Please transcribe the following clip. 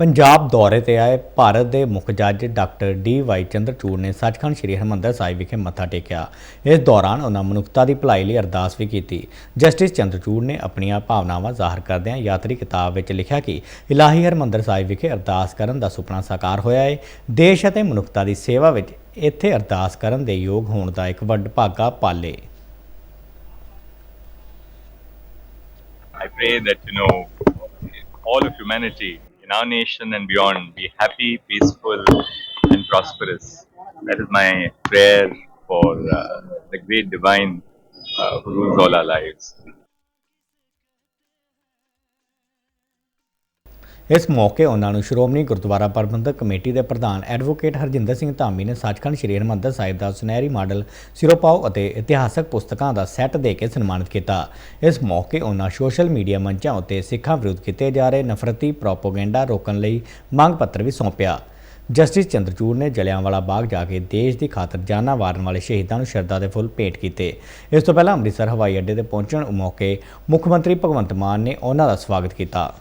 ਪੰਜਾਬ ਦੌਰੇ ਤੇ ਆਏ ਭਾਰਤ ਦੇ ਮੁੱਖ ਜੱਜ ਡਾਕਟਰ ਡੀ ਵਾਈ ਚੰਦਰਚੂੜ ਨੇ ਸੱਚਖੰਡ ਸ੍ਰੀ ਹਰਿਮੰਦਰ ਸਾਹਿਬ ਵਿਖੇ ਮੱਥਾ ਟੇਕਿਆ। ਇਸ ਦੌਰਾਨ ਉਹਨਾਂ ਮਨੁੱਖਤਾ ਦੀ ਭਲਾਈ ਲਈ ਅਰਦਾਸ ਵੀ ਕੀਤੀ। ਜਸਟਿਸ ਚੰਦਰਚੂੜ ਨੇ ਆਪਣੀਆਂ ਭਾਵਨਾਵਾਂ ਜ਼ਾਹਰ ਕਰਦਿਆਂ ਯਾਤਰੀ ਕਿਤਾਬ ਵਿੱਚ ਲਿਖਿਆ ਕਿ ਇਲਾਹੀ ਹਰਿਮੰਦਰ ਸਾਹਿਬ ਵਿਖੇ ਅਰਦਾਸ ਕਰਨ ਦਾ ਸੁਪਨਾ ਸਾਕਾਰ ਹੋਇਆ ਹੈ ਦੇਸ਼ ਅਤੇ ਮਨੁੱਖਤਾ ਦੀ ਸੇਵਾ ਵਿੱਚ ਇੱਥੇ ਅਰਦਾਸ ਕਰਨ ਦੇ ਯੋਗ ਹੋਣ ਦਾ ਇੱਕ ਵੱਡ ਭਾਗਾ ਪਾਲੇ। I pray that, you know, all of humanity in our nation and beyond be happy, peaceful, and prosperous. That is my prayer for uh, the great divine uh, who rules all our lives. ਇਸ ਮੌਕੇ ਉਹਨਾਂ ਨੂੰ ਸ਼੍ਰੋਮਣੀ ਗੁਰਦੁਆਰਾ ਪ੍ਰਬੰਧਕ committee ਦੇ ਪ੍ਰਧਾਨ advocate Harjinder Singh Dhami ਨੇ ਸੱਚਖੰਡ ਸ੍ਰੀ ਹਰਿਮੰਦਰ ਸਾਹਿਬ ਦਾ ਸੁਨਹਿਰੀ model, siropa ਅਤੇ ਇਤਿਹਾਸਕ ਪੁਸਤਕਾਂ ਦਾ ਸੈੱਟ ਦੇ ਕੇ ਸਨਮਾਨਿਤ ਕੀਤਾ। ਇਸ ਮੌਕੇ ਉਹਨਾਂ ਸੋਸ਼ਲ ਮੀਡੀਆ ਮੰਚਾਂ ਉੱਤੇ ਸਿੱਖਾਂ ਵਿਰੁੱਧ ਕੀਤੇ ਜਾ ਰਹੇ ਨਫ਼ਰਤੀ ਪ੍ਰੋਪਗੈਂਡਾ ਰੋਕਣ ਲਈ ਮੰਗ ਪੱਤਰ ਵੀ ਸੌਂਪਿਆ। ਜਸਟਿਸ ਚੰਦਰਚੂੜ ਨੇ ਜਲਿਆਂਵਾਲਾ ਬਾਗ ਜਾ ਕੇ ਦੇਸ਼ ਦੀ ਖਾਤਰ ਜਾਨਾਂ ਵਾਰਨ ਵਾਲੇ ਸ਼ਹੀਦਾਂ ਨੂੰ ਸ਼ਰਧਾ ਦੇ ਫੁੱਲ ਭੇਟ ਕੀਤੇ। ਇਸ ਤੋਂ ਪਹਿਲਾਂ ਅੰਮ੍ਰਿਤਸਰ ਹਵਾਈ ਅੱਡੇ ਤੇ ਪਹੁੰਚਣ ਮੌਕੇ ਮੁੱਖ ਮੰਤਰੀ ਭਗਵੰਤ ਮਾਨ ਨੇ ਉਹਨਾਂ ਦਾ ਸਵਾਗਤ ਕੀਤਾ।